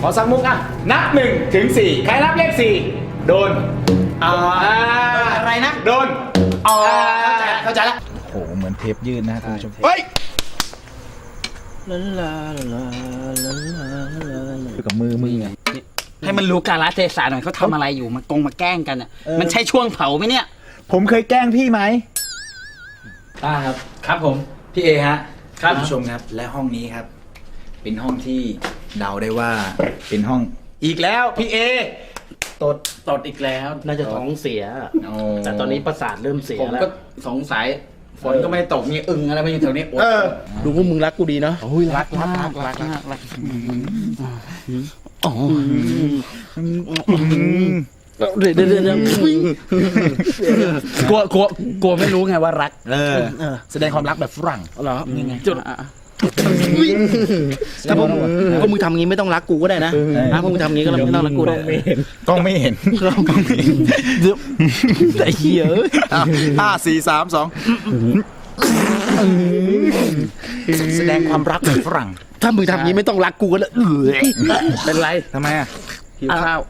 ขอสักมุกอะ นับหนึ่งถึงสี่ใครนับเลขสี่โดนอ่าอ่าอะไรนะ โดนอ๋อเข้าใจละโอ้โหเหมือนเทปยืนนะคุณผู้ชมเฮ้ยกับมือมือไงให้มันรู้กาลเทศะหน่อยเขาทำอะไรอยู่มากงมาแกล้งกันอะมันใช่ช่วงเผาไหมเนี่ย ผมเคยแกล้งพี่ไหมป้าครับ ครับผม พี่เอฮะ ครับณผู้ชมครับ และห้องนี้ครับ เป็นห้องที่เดาได้ว่าเป็นห้องอีกแล้วพี่เอตด ตดอีกแล้ว น่าจะท้องเสีย โอ้ แต่ตอนนี้ประสาทเริ่มเสียผมแล้ว ก็สงสัยฝนก็ไม่ได้ตกมีอึงอะไรมาอยู่แถวนี้โอ๊ยเออดูว่ามึงรักกูดีเนาะรักรักรักรักรักรักเดี๋ยวเดี๋ยวเดี๋ยวกลัวกลัวกลัวไม่รู้ไงว่ารักเออ แสดงความรักแบบฝรั่งเหรอจุด ถ้าพวกพวกมึงทำงี้ไม่ต้องรักกูก็ได้นะถ้าพวกมึงทำงี้ก็ไม่ต้องรักกูได้กล้องไม่เห็นแต่เหี้ยเอ้ยอะห้าสี่สามสองแสดงความรักแบบฝรั่ง ถ้ามึงทำงี้ไม่ต้องรักกูก็ได้เอ้ยเป็นไรทำไมอะหิวข้าว